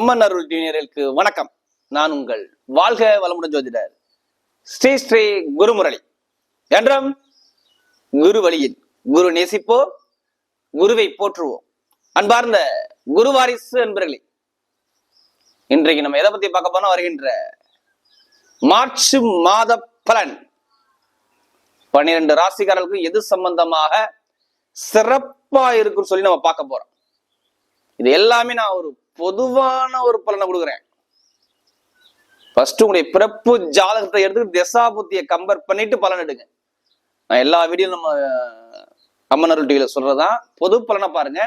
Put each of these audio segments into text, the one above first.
அம்மன் அருள் டிவினர்களுக்கு வணக்கம். நான் உங்கள் வாழ்க வளமுடன் ஜோதிடர் ஸ்ரீ ஸ்ரீ குருமுரளி. என்றும் குரு வழியில் குரு நேசிப்போம் குருவை போற்றுவோம். அன்பார்ந்த குரு வாரிசு என்பர்களே இன்றைக்கு நம்ம எதை பத்தி பார்க்க போனா வருகின்ற மார்ச் மாத பலன். பன்னிரண்டு ராசிக்காரர்களுக்கு எது சம்பந்தமாக சிறப்பா இருக்குன்னு சொல்லி நம்ம பார்க்க போறோம். இது எல்லாமே நான் ஒரு பொதுவான ஒரு பலனை கொடுக்குறேன். ஃபர்ஸ்ட் உங்களுடைய பிறப்பு ஜாதகத்தை எடுத்து திசாபுத்தியை கம்பேர் பண்ணிட்டு பலன் எடுங்க. நான் எல்லா வீடியோ நம்ம அம்மனர் டிவியில சொல்றதுதான் பொது பலனை பாருங்க.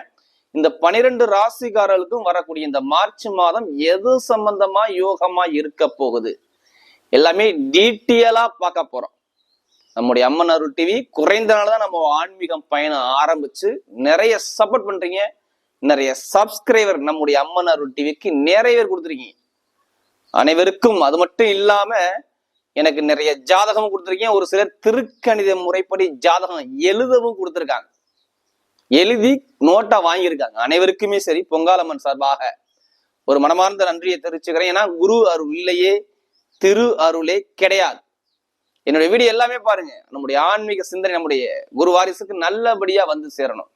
இந்த பனிரெண்டு ராசிக்காரர்களுக்கும் வரக்கூடிய இந்த மார்ச் மாதம் எது சம்பந்தமா யோகமா இருக்க போகுது? எல்லாமே டீட்டெயிலா பார்க்க போறோம். நம்முடைய அம்மன் அருள் டிவி குறைந்த நாள் தான் நம்ம ஆன்மீகம் பயணம் ஆரம்பிச்சு நிறைய சப்போர்ட் பண்றீங்க. நிறைய சப்ஸ்கிரைபர் நம்முடைய அம்மன் அருள் டிவிக்கு நிறைய பேர் கொடுத்துருக்கீங்க. அனைவருக்கும் அது மட்டும் இல்லாம எனக்கு நிறைய ஜாதகமும் கொடுத்துருக்கீங்க. ஒரு சிலர் திருக்கணித முறைப்படி ஜாதகம் எழுதவும் கொடுத்துருக்காங்க. எழுதி நோட்டா வாங்கியிருக்காங்க. அனைவருக்குமே சரி பொங்காலம்மன் சார்பாக ஒரு மனமார்ந்த நன்றியை தெரிவிச்சுக்கிறேன். ஏன்னா குரு அருள் இல்லையே திரு அருளே கிடையாது. என்னுடைய வீடியோ எல்லாமே பாருங்க. நம்முடைய ஆன்மீக சிந்தனை நம்முடைய குரு வாரிசுக்கு நல்லபடியா வந்து சேரணும்.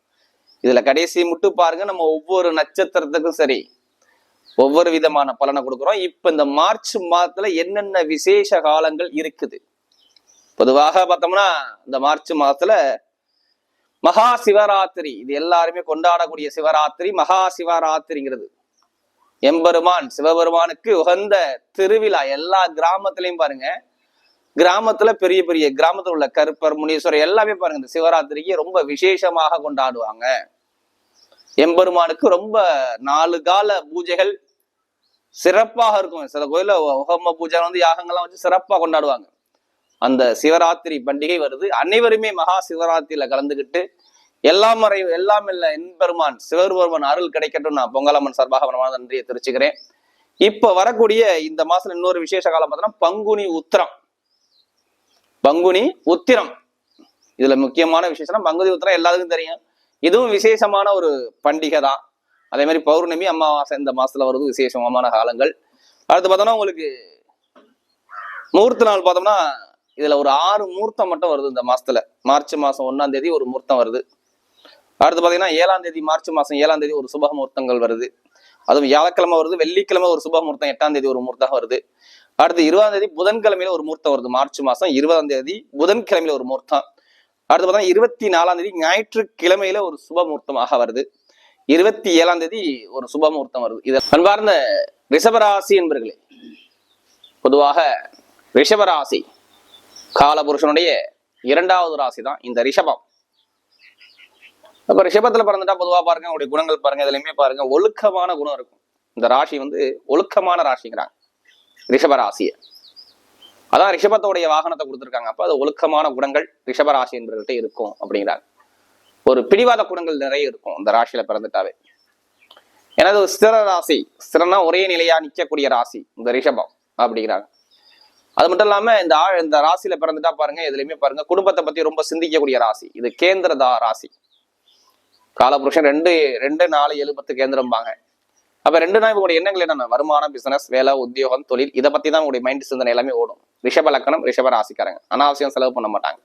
இதுல கடைசி முட்டு பாருங்க நம்ம ஒவ்வொரு நட்சத்திரத்துக்கும் சரி ஒவ்வொரு விதமான பலனை கொடுக்குறோம். இப்ப இந்த மார்ச் மாதத்துல என்னென்ன விசேஷ காலங்கள் இருக்குது? பொதுவாக பார்த்தோம்னா இந்த மார்ச் மாதத்துல மகா சிவராத்திரி இது எல்லாருமே கொண்டாடக்கூடிய சிவராத்திரி மகா சிவராத்திரிங்கிறது. எம்பெருமான் சிவபெருமானுக்கு உகந்த திருவிழா எல்லா கிராமத்திலையும் பாருங்க கிராமத்துல பெரிய பெரிய கிராமத்துல உள்ள கருப்பர் முனீஸ்வரர் எல்லாமே பாருங்க இந்த சிவராத்திரிக்கு ரொம்ப விசேஷமாக கொண்டாடுவாங்க. எம்பெருமானுக்கு ரொம்ப நாலு கால பூஜைகள் சிறப்பாக இருக்கும். சில கோயில உகம பூஜை வந்து யாகங்கள்லாம் வச்சு சிறப்பாக கொண்டாடுவாங்க. அந்த சிவராத்திரி பண்டிகை வருது. அனைவருமே மகா சிவராத்திரியில கலந்துக்கிட்டு எல்லாம் மறை எல்லாம் இல்ல என்பெருமான் சிவபெருமான் அருள் கிடைக்கட்டும். நான் பொங்கலம்மன் சார்பாக நன்றியை தெரிவிச்சுக்கிறேன். இப்ப வரக்கூடிய இந்த மாசம் இன்னொரு விசேஷ காலம் பார்த்தோம்னா பங்குனி உத்திரம். பங்குனி உத்திரம். இதுல முக்கியமான விசேஷம் பங்குனி உத்திரம் எல்லாருக்கும் தெரியும். இதுவும் விசேஷமான ஒரு பண்டிகை தான் அதே மாதிரி பௌர்ணமி அமாவாசை இந்த மாசத்துல வருது விசேஷமான காலங்கள். அடுத்து பார்த்தோம்னா உங்களுக்கு முகூர்த்த நாள் பார்த்தோம்னா இதுல ஒரு ஆறு முகூர்த்தம் மட்டும் வருது இந்த மாசத்துல. மார்ச் மாசம் ஒன்னாம் தேதி ஒரு முகூர்த்தம் வருது. அடுத்து பாத்தீங்கன்னா ஏழாம் தேதி மார்ச் மாசம் ஏழாம் தேதி ஒரு சுப முகூர்த்தங்கள் வருது. அதுவும் வியாழக்கிழமை வருது வெள்ளிக்கிழமை ஒரு சுப முகூர்த்தம் எட்டாம் தேதி ஒரு முகூர்த்தம் வருது. அடுத்து இருபதாம் தேதி புதன்கிழமையில ஒரு முகூர்த்தம் வருது. மார்ச் மாசம் இருபதாம் தேதி புதன்கிழமையில ஒரு முகூர்த்தம் அடுத்து பார்த்தா இருபத்தி நாலாம் தேதி ஞாயிற்றுக்கிழமையில ஒரு சுப முகூர்த்தமாக வருது. இருபத்தி ஏழாம் தேதி ஒரு சுப முகூர்த்தம் வருது. இது அன்பார்ந்த ரிஷபராசி என்பர்களே பொதுவாக ரிஷபராசி காலபுருஷனுடைய இரண்டாவது ராசி தான் இந்த ரிஷபம். அப்ப ரிஷபத்துல பிறந்துட்டா பொதுவா பாருங்க உங்களுடைய குணங்கள் பாருங்க இதுலயுமே பாருங்க ஒழுக்கமான குணம் இருக்கும். இந்த ராசி வந்து ஒழுக்கமான ராசிங்கிறாங்க. ரிஷபராசியை. அதான் ரிஷபத்தோடைய வாகனத்தை கொடுத்துருக்காங்க. அப்போ அது ஒழுக்கமான குணங்கள் ரிஷபராசி என்பவர்கள்ட்ட இருக்கும் அப்படிங்கிறாங்க. ஒரு பிடிவாத குணங்கள் நிறைய இருக்கும் இந்த ராசியில பிறந்துட்டாவே. ஏன்னா ஒரு ஸ்திர ராசி. ஸ்திரனா ஒரே நிலையா நிற்கக்கூடிய ராசி இந்த ரிஷபம் அப்படிங்கிறாங்க. அது மட்டும் இல்லாம இந்த ஆ- இந்த ராசியில பிறந்துட்டா பாருங்க எதுலையுமே பாருங்க குடும்பத்தை பத்தி ரொம்ப சிந்திக்கக்கூடிய ராசி. இது கேந்திரதா ராசி. காலபுருஷன் ரெண்டு ரெண்டு நாலு எழுபத்து கேந்திரம்பாங்க. அப்ப ரெண்டு நாள் உங்களுடைய எண்ணங்கள் என்னென்ன? வருமானம் பிசினஸ் வேலை உத்தியோகம் தொழில் இதை பத்தி தான் உங்களுடைய மைண்ட் சிந்தனை எல்லாமே ஓடும். ரிஷப லக்கணம் ரிஷப ராசிக்காரங்க. அனாவசியம் செலவு பண்ண மாட்டாங்க.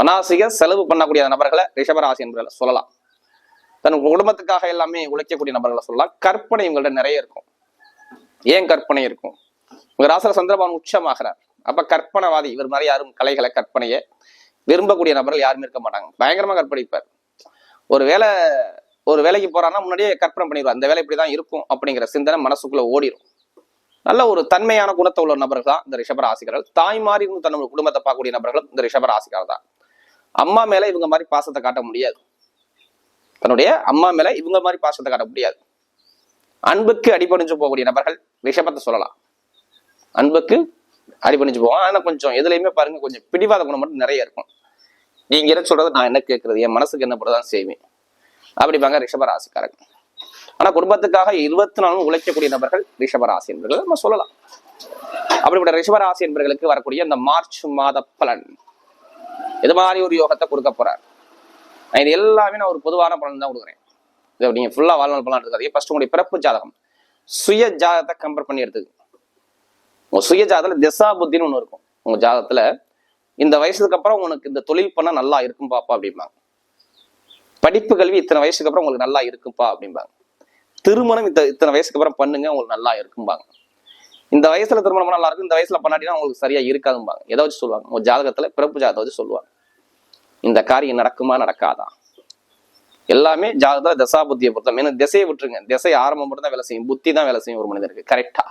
அனாவசிய செலவு பண்ணக்கூடிய நபர்களை ரிஷப ராசி என்பர்களை சொல்லலாம். தன் குடும்பத்துக்காக எல்லாமே உழைக்கக்கூடிய நபர்களை சொல்லலாம். கற்பனை உங்கள்ட்ட நிறைய இருக்கும். ஏன் கற்பனை இருக்கும்? உங்க ராசில சந்திரபான் உச்சமாகிறார். அப்ப கற்பனைவாதி இவர் மாதிரி யாரும் கலைகளை கற்பனையை விரும்பக்கூடிய நபர்கள் யாருமே இருக்க மாட்டாங்க. பயங்கரமா கற்பழிப்பார் ஒரு வேலை ஒரு வேலைக்கு போறான்னா முன்னாடியே கற்பனை பண்ணிடுவோம் அந்த வேலை இப்படிதான் இருக்கும் அப்படிங்கிற சிந்தனை மனசுக்குள்ள ஓடிடும் நல்ல ஒரு தன்மையான குணத்தை உள்ள நபர்கள் தான் இந்த ரிஷபராசிகர்கள் தாய் மாதிரி இருந்து தன்னோட குடும்பத்தை பார்க்கக்கூடிய நபர்கள் இந்த ரிஷபராசிகர் தான். அம்மா மேல இவங்க மாதிரி பாசத்தை காட்ட முடியாது. தன்னுடைய அம்மா மேல இவங்க மாதிரி பாசத்தை காட்ட முடியாது. அன்புக்கு அடிபணிஞ்சு போகக்கூடிய நபர்கள் ரிஷபத்தை சொல்லலாம். அன்புக்கு அடிபணிஞ்சு போவோம் ஆனா கொஞ்சம் எதுலையுமே பாருங்க கொஞ்சம் பிடிவாத குணம் மட்டும் நிறைய இருக்கும். நீங்க என்ன சொல்றது நான் என்ன கேட்கறது என் மனசுக்கு என்ன தான் செய்வேன். அப்படிப்பாங்க ரிஷபராசிக்காரங்க ஆனா குடும்பத்துக்காக இருபத்தி நாலும் உழைக்கக்கூடிய நபர்கள் ரிஷபராசி என்பவர்கள் நம்ம சொல்லலாம். அப்படிப்பட்ட ரிஷபராசி என்பவர்களுக்கு வரக்கூடிய இந்த மார்ச் மாத பலன். இது மாதிரி ஒரு யோகத்தை கொடுக்க போறார்? நான் இது எல்லாமே நான் ஒரு பொதுவான பலன் தான் கொடுக்குறேன். இது நீங்க ஃபுல்லா வாழ்நாள் பலன் இருக்காது ஃபர்ஸ்ட் உங்களுடைய பிறப்பு ஜாதகம். சுய ஜாதகத்தை கம்பேர் பண்ணி எடுத்துக்கு உங்க சுய ஜாதகத்துல திசா புத்தின்னு ஒண்ணு இருக்கும். உங்க ஜாதகத்துல இந்த வயசுக்கு அப்புறம் உனக்கு இந்த தொழில் பண்ண நல்லா இருக்கும் பாப்பா அப்படிம்பாங்க. படிப்பு கல்வி இத்தனை வயசுக்கு அப்புறம் உங்களுக்கு நல்லா இருக்கும்பா அப்படிம்பாங்க. திருமணம் இத்த இத்தனை வயசுக்கு அப்புறம் பண்ணுங்க உங்களுக்கு நல்லா இருக்கும்பாங்க. இந்த வயசுல திருமணம் நல்லா இருக்கும் இந்த வயசுல பண்ணாட்டினா உங்களுக்கு சரியா இருக்காதும்பாங்க. எதை வச்சு சொல்லுவாங்க? உங்க ஜாதகத்துல பிறப்பு ஜாதகத்தை வச்சு சொல்லுவாங்க. இந்த காரியம் நடக்குமா நடக்காதா? எல்லாமே ஜாதகத்துல தசா புத்தியை பொறுத்த ஏன்னா திசையை விட்டுருங்க. திசை ஆரம்பம் மட்டும் தான் வேலை செய்யும். புத்தி தான் வேலை செய்யும் ஒரு மனிதருக்கு. கரெக்டா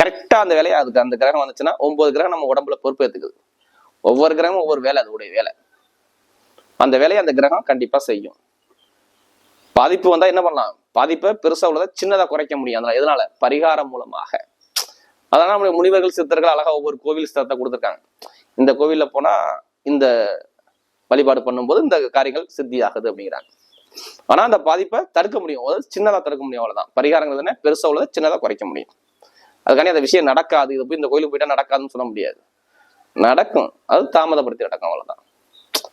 கரெக்டா அந்த வேலையை அதுக்கு அந்த கிரகம் வந்துச்சுன்னா ஒன்பது கிரகம் நம்ம உடம்புல பொறுப்பு ஒவ்வொரு கிரகமும் ஒவ்வொரு வேலை அதோடைய வேலை. அந்த வேலையை அந்த கிரகம் கண்டிப்பா செய்யும். பாதிப்பு வந்தா என்ன பண்ணலாம்? பாதிப்பை பெருசா உள்ளதை சின்னதா குறைக்க முடியும். அதனால எதனால? பரிகாரம் மூலமாக. அதனால நம்முடைய முனிவர்கள் சித்தர்கள் அழகா ஒவ்வொரு கோவில் ஸ்தலத்தை கொடுத்துருக்காங்க. இந்த கோவில்ல போனா இந்த வழிபாடு பண்ணும்போது இந்த காரியங்கள் சித்தி ஆகுது அப்படிங்கிறாங்க. ஆனா அந்த பாதிப்பை தடுக்க முடியும். சின்னதாக சின்னதா தடுக்க முடியும் அவ்வளவுதான். பரிகாரங்கள் என்ன பெருசா உள்ளதை சின்னதா குறைக்க முடியும். அதுக்காண்டி அந்த விஷயம் நடக்காது. இது போய் இந்த கோயிலுக்கு போயிட்டா நடக்காதுன்னு சொல்ல முடியாது. நடக்கும். அது தாமதப்படுத்தி நடக்கும்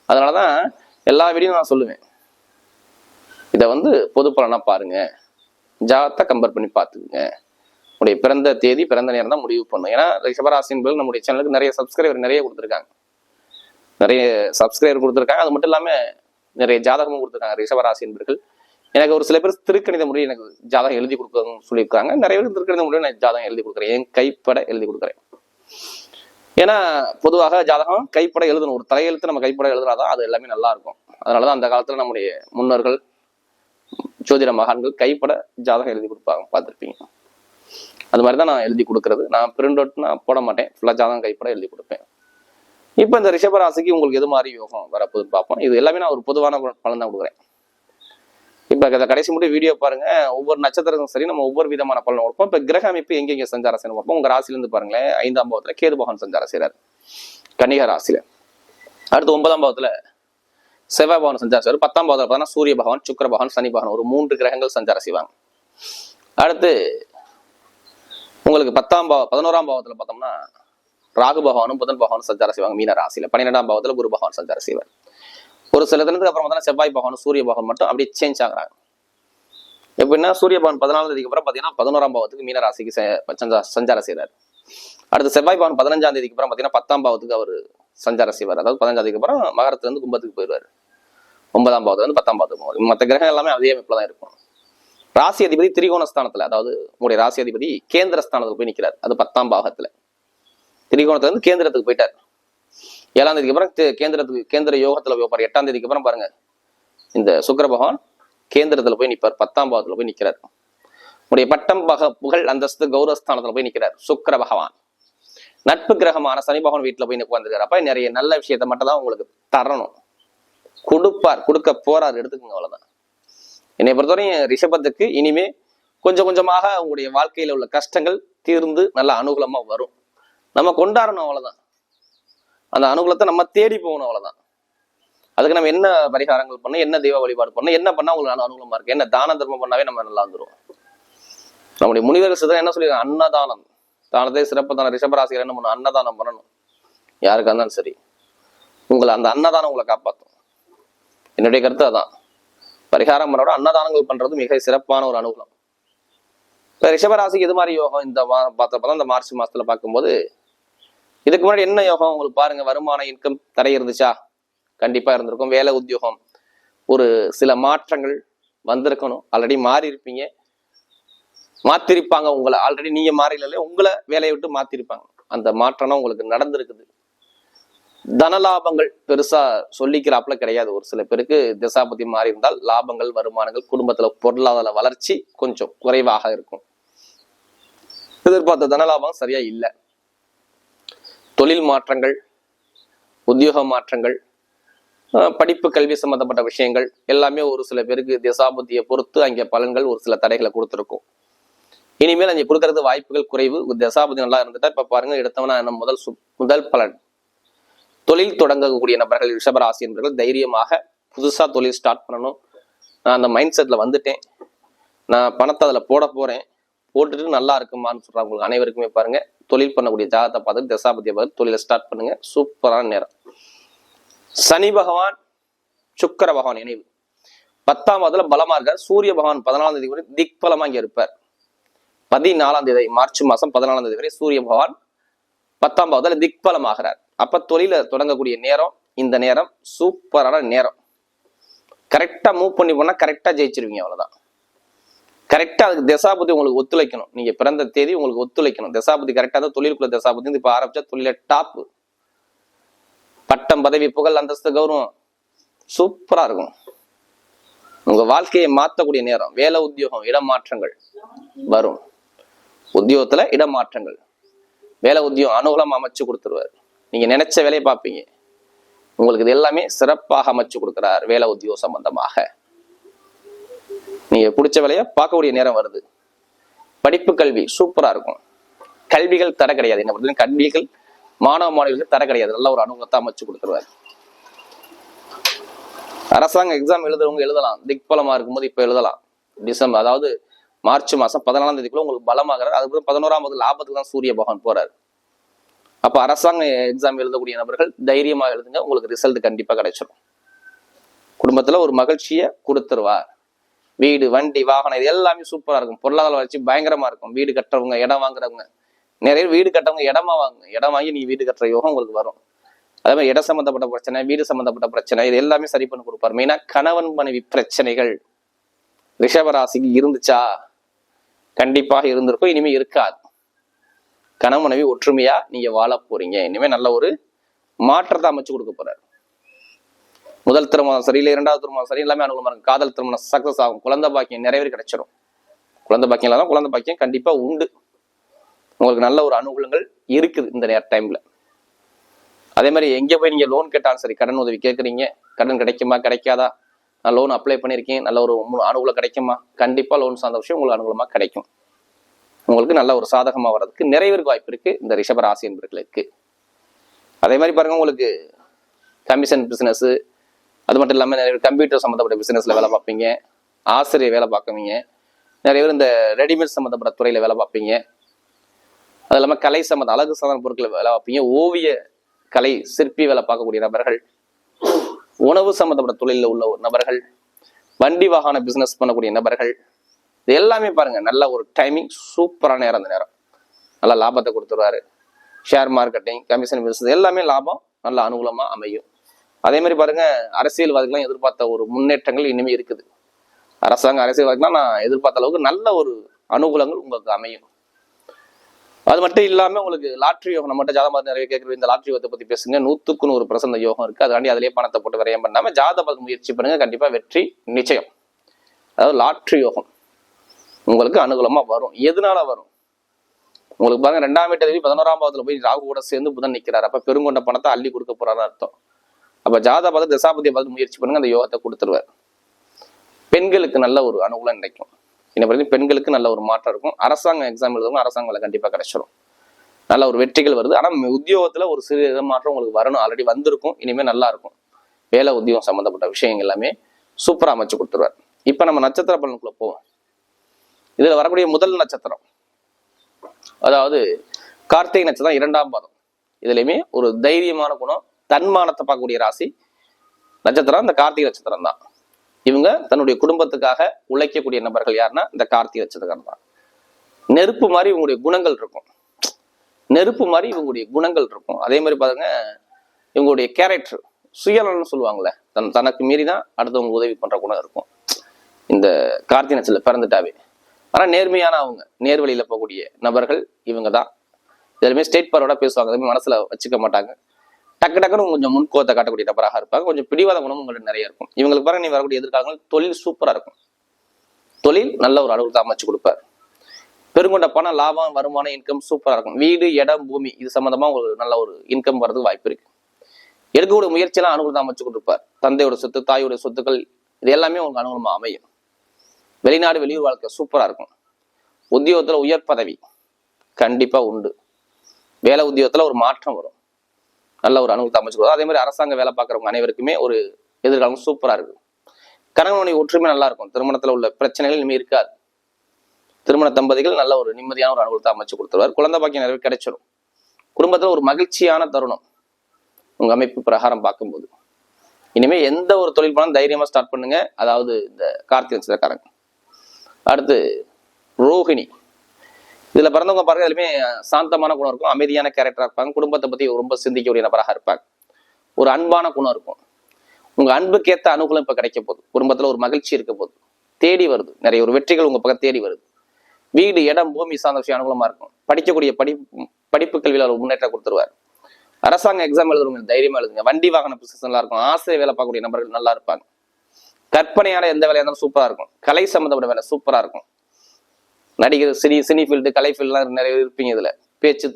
அதனால தான் எல்லா வீடியும் நான் சொல்லுவேன். இதை வந்து பொது பலனாக பாருங்க. ஜாதகத்தை கம்பேர் பண்ணி பார்த்துக்குங்க. உடைய பிறந்த தேதி பிறந்த நேரம் தான் முடிவு பண்ணும். ஏன்னா ரிஷபராசின்பர்கள் நம்முடைய சேனலுக்கு நிறைய சப்ஸ்கிரைபர் நிறைய கொடுத்துருக்காங்க. நிறைய சப்ஸ்கிரைபர் கொடுத்துருக்காங்க. அது மட்டும் இல்லாமல் நிறைய ஜாதகமும் கொடுத்துருக்காங்க. ரிஷபராசி என்பர்கள். எனக்கு ஒரு சில பேர் திருக்கணித முறை எனக்கு ஜாதகம் எழுதி கொடுக்கணும்னு சொல்லியிருக்காங்க. நிறைய பேர் திருக்கணித முறையில் நான் ஜாதகம் எழுதி கொடுக்குறேன். என் கைப்பட எழுதி கொடுக்குறேன். ஏன்னா பொதுவாக ஜாதகம் கைப்பட எழுதணும். ஒரு தலையெழுத்து நம்ம கைப்பட எழுதுனாதான் அது எல்லாமே நல்லா இருக்கும் அதனாலதான் அந்த காலத்துல நம்முடைய முன்னோர்கள் ஜோதிட மகான்கள் கைப்பட ஜாதகம் எழுதி கொடுப்பாங்க பார்த்துருப்பீங்க. அது மாதிரி தான் நான் எழுதி கொடுக்கறது. நான் பிரிண்ட் அவுட் நான் போட மாட்டேன். ஃபுல்லாக ஜாதகம் கைப்பட எழுதி கொடுப்பேன். இப்போ இந்த ரிஷபராசிக்கு உங்களுக்கு எது மாதிரி யோகம் வரப்போகுதுன்னு பார்ப்போம். இது எல்லாமே நான் ஒரு பொதுவான பலன் தான் கொடுக்குறேன். இப்போ இதை கடைசி மட்டும் வீடியோ பாருங்க. ஒவ்வொரு நட்சத்திரக்கும் சரி நம்ம ஒவ்வொரு விதமான பலன் கொடுப்போம். இப்போ கிரக அமைப்பு எங்கெங்க சஞ்சாரம் செய்யணும் பார்ப்போம். உங்க ராசிலேருந்து பாருங்களேன். ஐந்தாம் பாவத்துல கேது பகவான் சஞ்சாரம் செய்கிறார் கன்னிகா ராசியில. அடுத்து ஒன்பதாம் பாவத்துல செவ்வாய் பகவான் சஞ்சாரம் செய்வார் பத்தாம் பாவத்தில் பார்த்தீங்கன்னா சூரிய பகவான் சுக்கர பகவான் சனி பகவான். ஒரு மூன்று கிரகங்கள் சஞ்சாரம் செய்வாங்க. அடுத்து உங்களுக்கு பத்தாம் பாவ பதினோராம் பாவத்துல பார்த்தோம்னா ராகு பகவானும் புதன் பகவானும் சஞ்சாரம் செய்வாங்க. மீன ராசியில். பன்னிரெண்டாம் பாவத்துல குரு பகவான் சஞ்சாரம் செய்வார். ஒரு சில தினத்துக்கு அப்புறம் பார்த்தீங்கன்னா செவ்வாய் பகவான் சூரிய பகவான் மட்டும் அப்படியே சேஞ்ச் ஆகுறாங்க. எப்படின்னா சூரிய பகவான் பதினாலாம் தேதிக்கு அப்புறம் பார்த்தீங்கன்னா பதினோராம் பாவத்துக்கு மீன ராசிக்கு செ- சஞ்சாரம் செய்கிறார் அடுத்து செவ்வாய் பகவான் பதினஞ்சாம் தேதிக்கு அப்புறம் பார்த்தீங்கன்னா பத்தாம் பாவத்துக்கு அவர் சஞ்சாரம் செய்வார். அதாவது பதினஞ்சாம் தேதிக்கு அப்புறம் மகரத்துல இருந்து கும்பத்துக்கு போயிடுவார். ஒன்பதாம் பாவத்துல இருந்து பத்தாம் பாவத்துக்கு போவார். மற்ற கிரகம் எல்லாமே அதே அமைப்புல தான் இருக்கும். ராசி அதிபதி திரிகோண ஸ்தானத்துல அதாவது உங்களுடைய ராசி அதிபதி கேந்திர ஸ்தானத்துக்கு போய் நிற்கிறார் அது பத்தாம் பாகத்துல. திரிகோணத்துல இருந்து கேந்திரத்துக்கு போயிட்டார். ஏழாம் தேதிக்கு அப்புறம் தே- கேந்திரத்துக்கு கேந்திர யோகத்துல போய் வைப்பார் எட்டாம் தேதிக்கு அப்புறம் பாருங்க. இந்த சுக்கர பகவான் கேந்திரத்துல போய் நிப்பார். பத்தாம் பாவத்துல போய் நிக்கிறார். உடைய பட்டம் பக புகழ் அந்தஸ்து கௌரவஸ்தானத்துல போய் நிக்கிறார். சுக்கர பகவான். நட்பு கிரகமான சனி பகவான் வீட்டுல போய் உட்காந்துருக்காரு அப்ப நிறைய நல்ல விஷயத்த மட்டும் தான் உங்களுக்கு தரணும். கொடுப்பார். கொடுக்க போறார். எடுத்துக்கோங்க அவ்வளவுதான். என்னை பொறுத்தவரையும் ரிஷபத்துக்கு இனிமே கொஞ்சம் கொஞ்சமாக உங்களுடைய வாழ்க்கையில உள்ள கஷ்டங்கள் தீர்ந்து நல்ல அனுகூலமா வரும். நம்ம கொண்டாடணும் அவ்வளவுதான். அந்த அனுகூலத்தை நம்ம தேடி போகணும் அவ்வளவுதான். அதுக்கு நம்ம என்ன பரிகாரங்கள் பண்ணணும் என்ன தெய்வ வழிபாடு பண்ணணும் என்ன பண்ணா உங்களுக்கு நல்ல அனுகூலமா இருக்கு என்ன தான தர்மம் பண்ணாவே நம்ம நல்லா வந்துடும் நம்முடைய முனிவர் சிதம் என்ன சொல்லியிருக்காங்க? அன்னதானம். தானத்தை சிறப்பு தான ரிஷபராசிகள் என்ன பண்ணணும்? அன்னதானம் பண்ணணும். யாருக்கா இருந்தாலும் சரி. உங்களை அந்த அன்னதானம் உங்களை காப்பாற்றும் என்னுடைய கருத்து அதான். பரிகாரம் பண்ணோட அன்னதானங்கள் பண்றது மிக சிறப்பான ஒரு அனுகூலம். இப்போ ரிஷபராசிக்கு எது மாதிரி யோகம்? இந்த மா- பார்த்தப்பதான் இந்த மார்ச் மாசத்துல பார்க்கும்போது இதுக்கு முன்னாடி என்ன யோகம்? உங்களுக்கு பாருங்க வருமான இன்கம் தடை இருந்துச்சா? கண்டிப்பா இருந்திருக்கும். வேலை உத்தியோகம். ஒரு சில மாற்றங்கள் வந்திருக்கணும். ஆல்ரெடி மாறி இருப்பீங்க மாத்திருப்பாங்க உங்களை. ஆல்ரெடி நீங்க மாறில உங்களை வேலையை விட்டு மாத்திருப்பாங்க. அந்த மாற்றம்னா உங்களுக்கு நடந்திருக்குது. தன லாபங்கள் பெருசா சொல்லிக்கிறாப்புல கிடையாது. ஒரு சில பேருக்கு திசாபதி மாறி இருந்தால் லாபங்கள் வருமானங்கள் குடும்பத்துல பொருளாதார வளர்ச்சி கொஞ்சம் குறைவாக இருக்கும். எதிர்பார்த்த தனலாபம் சரியா இல்லை. தொழில் மாற்றங்கள் உத்தியோக மாற்றங்கள் படிப்பு கல்வி சம்பந்தப்பட்ட விஷயங்கள் எல்லாமே ஒரு சில பேருக்கு திசாபுத்தியை பொறுத்து அங்கே பலன்கள் ஒரு சில தடைகளை கொடுத்துருக்கும். இனிமேல் அங்கே கொடுக்கறது வாய்ப்புகள் குறைவு. ஒரு தசாபதி நல்லா இருந்துட்டா இப்போ பாருங்க எடுத்தவனா முதல் சு- முதல் பலன். தொழில் தொடங்கக்கூடிய நபர்கள் ரிஷபராசி என்பவர்கள் தைரியமாக புதுசாக தொழில் ஸ்டார்ட் பண்ணணும். நான் அந்த மைண்ட் செட்டில் வந்துட்டேன். நான் பணத்தை அதில் போட போகிறேன் போட்டுட்டு நல்லா இருக்குமான்னு சொல்றாங்க உங்களுக்கு அனைவருக்குமே பாருங்க. தொழில் பண்ணக்கூடிய ஜாதகத்தை பார்த்து தசாபதியை பார்த்து தொழிலை ஸ்டார்ட் பண்ணுங்க. சூப்பரான நேரம். சனி பகவான் சுக்கர பகவான் இணைவு. பத்தாம் பாதத்துல பலமா இருக்கார். சூரிய பகவான் பதினாலாம் தேதி வரை திக்பலமா இங்க இருப்பார். பதினாலாம் தேதி மார்ச் மாசம் பதினாலாம் தேதி வரை சூரிய பகவான் பத்தாம் பாவத்தில் திக்பலமாகிறார். அப்ப தொழில தொடங்கக்கூடிய நேரம் இந்த நேரம் சூப்பரான நேரம். கரெக்டா மூவ் பண்ணி போனா கரெக்டா ஜெயிச்சிருவீங்க அவ்வளவுதான். கரெக்டாக அதுக்கு தசாபதி உங்களுக்கு ஒத்துழைக்கணும். நீங்க பிறந்த தேதி உங்களுக்கு ஒத்துழைக்கணும். தசாபதி கரெக்டாக தான் தொழிலுக்குள்ள தசாபதி இப்போ ஆரம்பிச்சா தொழில டாப் பட்டம் பதவி புகழ் அந்தஸ்து கௌரவம். சூப்பராக இருக்கும். உங்க வாழ்க்கையை மாற்றக்கூடிய நேரம். வேலை உத்தியோகம் இடமாற்றங்கள் வரும். உத்தியோகத்துல இடமாற்றங்கள். வேலை உத்தியோகம் அனுகூலம் அமைச்சு கொடுத்துருவார். நீங்க நினைச்ச வேலையை பார்ப்பீங்க. உங்களுக்கு இது எல்லாமே சிறப்பாக அமைச்சு கொடுக்குறார் வேலை உத்தியோகம் சம்பந்தமாக. நீங்க பிடிச்ச வேலையை பார்க்கக்கூடிய நேரம் வருது. படிப்பு கல்வி சூப்பரா இருக்கும். கல்விகள் தர கிடையாது. என்ன பொறுத்தவரைக்கும் கல்விகள் மாணவ மாணவிகளுக்கு தர கிடையாது. நல்ல ஒரு அனுபவத்தை அமைச்சு கொடுத்துருவார். அரசாங்க எக்ஸாம் எழுதுறவங்க எழுதலாம். திக்பலமா இருக்கும்போது இப்ப எழுதலாம். டிசம்பர் அதாவது மார்ச் மாசம் பதினாலாம் தேதிக்குள்ள உங்களுக்கு பலமாகிறார். அதுக்கப்புறம் பதினோராம் லாபத்துக்கு தான் சூரிய பகவான் போறாரு. அப்ப அரசாங்க எக்ஸாம் எழுதக்கூடிய நபர்கள் தைரியமா எழுதுங்க. உங்களுக்கு ரிசல்ட் கண்டிப்பா கிடைச்சிடும் குடும்பத்துல ஒரு மகிழ்ச்சியை கொடுத்துருவார். வீடு வண்டி வாகனம் இது எல்லாமே சூப்பராக இருக்கும். பொருளாதார வளர்ச்சி பயங்கரமாக இருக்கும். வீடு கட்டுறவங்க இடம் வாங்குறவங்க. நிறைய வீடு கட்டவங்க இடமா வாங்குங்க. இடம் வாங்கி நீங்கள் வீடு கட்டுற யோகம் உங்களுக்கு வரும். அதே மாதிரி இடம் சம்மந்தப்பட்ட பிரச்சனை வீடு சம்மந்தப்பட்ட பிரச்சனை இது எல்லாமே சரி பண்ணி கொடுப்பார். மெயினாக கணவன் மனைவி பிரச்சனைகள். ரிஷபராசிக்கு இருந்துச்சா? கண்டிப்பாக இருந்திருக்கும். இனிமே இருக்காது. கணவன் மனைவி ஒற்றுமையா நீங்க வாழ போறீங்க. இனிமே நல்ல ஒரு மாற்றத்தை அமைச்சு கொடுக்க போறாரு. முதல் திருமணம் சரி இல்லை இரண்டாவது திருமணம் சரி எல்லாமே அனுகூலமா இருக்கும் காதல் திருமணம் சக்சஸ் ஆகும். குழந்தை பாக்கியம் நிறைவேறி கிடைச்சிடும் குழந்தை பாக்கியம் இல்லாத குழந்தை பாக்கியம் கண்டிப்பா உண்டு. உங்களுக்கு நல்ல ஒரு அனுகூலங்கள் இருக்குது இந்த நேர டைம்ல அதே மாதிரி எங்க போய் நீங்க லோன் கேட்டாலும் சரி கடன் உதவி கேட்குறீங்க. கடன் கிடைக்குமா கிடைக்காதா? நான் லோன் அப்ளை பண்ணியிருக்கேன். நல்ல ஒரு அனுகூலம் கிடைக்குமா? கண்டிப்பா லோன் சார்ந்த விஷயம் உங்களுக்கு அனுகூலமா கிடைக்கும். உங்களுக்கு நல்ல ஒரு சாதகமா வர்றதுக்கு நிறைவேறு வாய்ப்பு இருக்கு. இந்த ரிஷபராசி என்பர்களுக்கு. அதே மாதிரி பாருங்க உங்களுக்கு கமிஷன் பிசினஸ் அது மட்டும் இல்லாம நிறைய பேர் கம்ப்யூட்டர் சம்மந்தப்பட்ட பிஸ்னஸில் வேலை பார்ப்பீங்க. ஆசிரியர் வேலை பார்க்குவீங்க. நிறைய பேர் இந்த ரெடிமேட் சம்மந்தப்பட்ட துறையில் வேலை பார்ப்பீங்க. அது இல்லாம கலை சம்மந்த அழகு சாதன பொருட்களை வேலை பார்ப்பீங்க. ஓவிய கலை சிற்பி வேலை பார்க்கக்கூடிய நபர்கள். உணவு சம்மந்தப்பட்ட தொழிலில் உள்ள ஒரு நபர்கள். வண்டி வாகன பிசினஸ் பண்ணக்கூடிய நபர்கள். இது எல்லாமே பாருங்க. நல்ல ஒரு டைமிங் சூப்பரான நேரம் அந்த நேரம். நல்லா லாபத்தை கொடுத்துருவாரு. ஷேர் மார்க்கெட்டிங் கமிஷன் பிஸ்னஸ் எல்லாமே லாபம். நல்ல அனுகூலமா அமையும். அதே மாதிரி பாருங்க அரசியல்வாதிகள்லாம் எதிர்பார்த்த ஒரு முன்னேற்றங்கள் இனிமே இருக்குது. அரசாங்க அரசியல்வாதிகள்லாம் நான் எதிர்பார்த்த அளவுக்கு நல்ல ஒரு அனுகூலங்கள் உங்களுக்கு அமையும். அது மட்டும் இல்லாம உங்களுக்கு லாட்ரி யோகம் நம்ம மட்டும் ஜாதகம் நிறைய கேட்குற இந்த லாட்ரி யோகத்தை பத்தி பேசுங்க. நூத்துக்கு நூறு பிரசந்த யோகம் இருக்கு. அதுக்காண்டி அதிலே பணத்தை போட்டு விரயம் பண்ணாம ஜாதகம் முயற்சி பண்ணுங்க. கண்டிப்பா வெற்றி நிச்சயம். அதாவது லாட்ரி யோகம் உங்களுக்கு அனுகூலமா வரும். எதனால வரும்? உங்களுக்கு பாருங்க ரெண்டாம் வீட்டு தேதி பதினோராம் பாவத்துல போய் ராகு கூட சேர்ந்து புதன் நிக்கிறாரு. அப்ப பெருங்கொண்ட பணத்தை அள்ளி கொடுக்க போறாரு அர்த்தம். அப்ப ஜாதா பார்த்து தசாபதியை பார்த்து முயற்சி பண்ணுங்க அந்த யோகத்தை கொடுத்துருவார். பெண்களுக்கு நல்ல ஒரு அனுகூலம் கிடைக்கும். என்னை பொறுத்த பெண்களுக்கு நல்ல ஒரு மாற்றம் இருக்கும். அரசாங்க எக்ஸாம் எழுதுவங்க அரசாங்க வேலை கண்டிப்பா கிடைச்சிடும் நல்ல ஒரு வெற்றிகள் வருது. ஆனா உத்தியோகத்துல ஒரு சிறு மாற்றம் உங்களுக்கு வரணும். ஆல்ரெடி வந்திருக்கும். இனிமே நல்லா இருக்கும். வேலை உத்தியோகம் சம்பந்தப்பட்ட விஷயங்கள் எல்லாமே சூப்பரா அமைச்சு கொடுத்துருவார். இப்ப நம்ம நட்சத்திர பலனுக்குள்ள போவோம். இதுல வரக்கூடிய முதல் நட்சத்திரம் அதாவது கார்த்திகை நட்சத்திரம் இரண்டாம் பாதம். இதுலயுமே ஒரு தைரியமான குணம் தன்மானத்தை பார்க்கக்கூடிய ராசி நட்சத்திரம் இந்த கார்த்திகை நட்சத்திரம் தான். இவங்க தன்னுடைய குடும்பத்துக்காக உழைக்கக்கூடிய நபர்கள் யாருன்னா இந்த கார்த்திகை நட்சத்திரம் தான். நெருப்பு மாதிரி இவங்களுடைய குணங்கள் இருக்கும். நெருப்பு மாதிரி இவங்களுடைய குணங்கள் இருக்கும். அதே மாதிரி பாருங்க இவங்களுடைய கேரக்டர் சுயநலம்னு சொல்லுவாங்கல்ல தன் தனக்கு மீறி தான் அடுத்தவங்க உதவி பண்ற குணம் இருக்கும். இந்த கார்த்திகை நட்சத்திரம் பிறந்துட்டாவே. ஆனால் நேர்மையான அவங்க நேர்வழியில் போகக்கூடிய நபர்கள் இவங்க தான். இதுலையுமே ஸ்டேட் பரோட பேசுவாங்க. எதுவுமே மனசில் வச்சுக்க மாட்டாங்க. டக்கு டக்குன்னு கொஞ்சம் முன்கோத்தை காட்டக்கூடிய நபராக இருப்பாங்க. கொஞ்சம் பிடிவாத குணம் உங்களுக்கு நிறைய இருக்கும். இவங்களுக்கு பாருங்க நீ வரக்கூடிய எதிர்காலங்கள் தொழில் சூப்பரா இருக்கும். தொழில் நல்ல ஒரு அளவுக்கு அமைச்சு கொடுப்பார். பெருங்கொண்ட பணம் லாபம் வருமானம் இன்கம் சூப்பராக இருக்கும். வீடு இடம் பூமி இது சம்பந்தமா உங்களுக்கு நல்ல ஒரு இன்கம் வர்றதுக்கு வாய்ப்பு இருக்கு. எடுக்கக்கூடிய முயற்சியெல்லாம் அனுகூலம் அமைச்சு கொடுப்பார். தந்தையோட சொத்து தாயோட சொத்துக்கள் இது எல்லாமே உங்களுக்கு அனுகூலமா அமையும். வெளிநாடு வெளியூர் வாழ்க்கை சூப்பரா இருக்கும். உத்தியோகத்துல உயர் பதவி கண்டிப்பா உண்டு. வேலை உத்தியோகத்துல ஒரு மாற்றம் வரும். நல்ல ஒரு அனுகூலத்தை அமைச்சு கொடுக்கும் அதே மாதிரி அரசாங்க வேலை பார்க்குறவங்க அனைவருக்குமே ஒரு எதிர்காலம் சூப்பராக இருக்கும் கணவனுடைய ஒற்றுமை நல்லா இருக்கும். திருமணத்தில் உள்ள பிரச்சனைகள் இனிமே இருக்காது. திருமண தம்பதிகள் நல்ல ஒரு நிம்மதியான ஒரு அனுகூலத்தை அமைச்சு கொடுத்துருவார். குழந்தை பாக்கியம் நிறைய கிடைச்சிடும் குடும்பத்தில் ஒரு மகிழ்ச்சியான தருணம் உங்கள் அமைப்பு பிரகாரம் பார்க்கும்போது. இனிமேல் எந்த ஒரு தொழில் பண்ணாலும் தைரியமாக ஸ்டார்ட் பண்ணுங்க. அதாவது இந்த கார்த்திகை நட்சத்திரக்காரங்க. அடுத்து ரோஹிணி. இதுல பிறந்தவங்க பாருங்க எல்லாமே சாந்தமான குணம் இருக்கும் அமைதியான கேரக்டரா இருப்பாங்க குடும்பத்தை பத்தி ரொம்ப சிந்திக்கக்கூடிய நபராக இருப்பாங்க. ஒரு அன்பான குணம் இருக்கும். உங்க அன்புக்கேத்த அனுகூலம் இப்ப கிடைக்க போகுது. குடும்பத்துல ஒரு மகிழ்ச்சி இருக்க போகுது. தேடி வருது. நிறைய ஒரு வெற்றிகள் உங்க பக்கம் தேடி வருது. வீடு இடம் பூமி சார்ந்த விஷயம் அனுகூலமா இருக்கும். படிக்கக்கூடிய படி படிப்பு கல்வியில் அவர் முன்னேற்றம் கொடுத்துருவார். அரசாங்க எக்ஸாம் எழுதுறவங்க தைரியமா எழுதுங்க. வண்டி வாகன பிசினஸ் நல்லா இருக்கும். ஆசிரியர் வேலை பார்க்கக்கூடிய நபர்கள் நல்லா இருப்பாங்க. கற்பனையான எந்த வேலையா இருந்தாலும் சூப்பரா இருக்கும். கலை சம்பந்தப்பட்ட வேலை சூப்பரா இருக்கும். நடிகர் சினி சினி ஃபீல்டு கலை ஃபீல்டுலாம் நிறைய இருப்பீங்க இதில். பேச்சு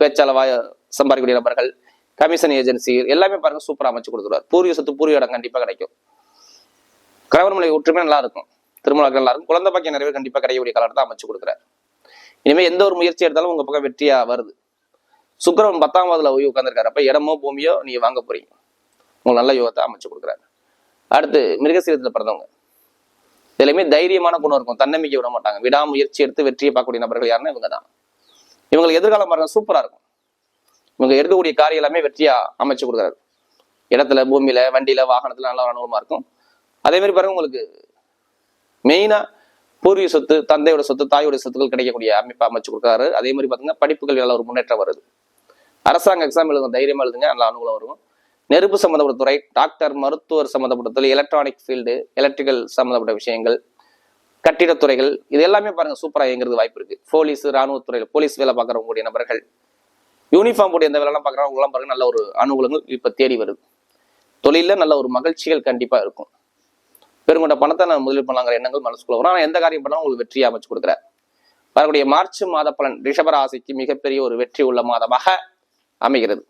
பேச்சால சம்பாதிக்கக்கூடிய நபர்கள் கமிஷன் ஏஜென்சி எல்லாமே பாருங்க சூப்பராக அமைச்சு கொடுத்துருவார். பூர்வீக சொத்து பூர்வீக இடம் கண்டிப்பாக கிடைக்கும். கணவன் மனைவி ஒற்றுமை நல்லா இருக்கும். திருமணம் நல்லா இருக்கும். குழந்தை பாக்கியம் நிறைய கண்டிப்பாக கிடைக்கக்கூடிய காலத்தை அமைச்சு கொடுக்குறாரு. இனிமேல் எந்த ஒரு முயற்சி எடுத்தாலும் உங்கள் பக்கம் வெற்றியாக வருது. சுக்கிரவன் பத்தாம் வாதில் போய் உட்காந்துருக்காரு அப்போ இடமோ பூமியோ நீங்கள் வாங்க போறீங்க. உங்களுக்கு நல்ல யோகத்தை அமைச்சு கொடுக்குறாரு. அடுத்து மிருகசீரத்தில் பிறந்தவங்க. இதுலையுமே தைரியமான குணம் இருக்கும். தன்னம்பிக்கை விட மாட்டாங்க. விடாமுயற்சி எடுத்து வெற்றியை பார்க்கக்கூடிய நபர்கள் யாருன்னா இவங்க தான். இவங்களுக்கு எதிர்காலம் பாருங்க சூப்பரா இருக்கும். இவங்க எடுக்கக்கூடிய காரியம் எல்லாமே வெற்றியா அமைச்சு கொடுக்குறாரு. இடத்துல பூமியில வண்டியில வாகனத்துல நல்ல அனுபவமா இருக்கும். அதே மாதிரி பாருங்க உங்களுக்கு மெயினா பூர்வீக சொத்து தந்தையோட சொத்து தாயோட சொத்துக்கள் கிடைக்கக்கூடிய அமைப்பை அமைச்சு கொடுக்குறாரு. அதே மாதிரி பாத்தீங்கன்னா படிப்புகள் நல்ல ஒரு முன்னேற்றம் வருது. அரசாங்க எக்ஸாம் எழுதுங்க தைரியமா எழுதுங்க நல்ல அனுகூலம் வரும். நெருப்பு சம்மந்தப்பட்ட துறை டாக்டர் மருத்துவர் சம்மந்தப்பட்ட துறை எலக்ட்ரானிக் ஃபீல்டு எலக்ட்ரிக்கல் சம்மந்தப்பட்ட விஷயங்கள் கட்டிடத்துறைகள் இது எல்லாமே பாருங்க சூப்பராக இயங்குறது வாய்ப்பு இருக்கு. போலீஸ் ராணுவத்துறையில் போலீஸ் வேலை பார்க்குறவங்களுடைய நபர்கள் யூனிஃபார்ம் போட்டு எந்த வேலைலாம் பார்க்குறவங்களாம் பாருங்க நல்ல ஒரு அனுகூலங்கள் இப்போ தேடி வருது. தொழிலில் நல்ல ஒரு மகிழ்ச்சிகள் கண்டிப்பாக இருக்கும். பெருங்கொண்ட பணத்தை நான் முதலீடு பண்ணலாங்கிற எண்ணங்கள் மனசுக்குள்ள வரும். ஆனால் எந்த காரியம் பண்ணாலும் உங்களுக்கு வெற்றியை அமைச்சு கொடுக்குறார் வரக்கூடிய மார்ச் மாத பலன் ரிஷபராசிக்கு மிகப்பெரிய ஒரு வெற்றி உள்ள மாதமாக அமைகிறது.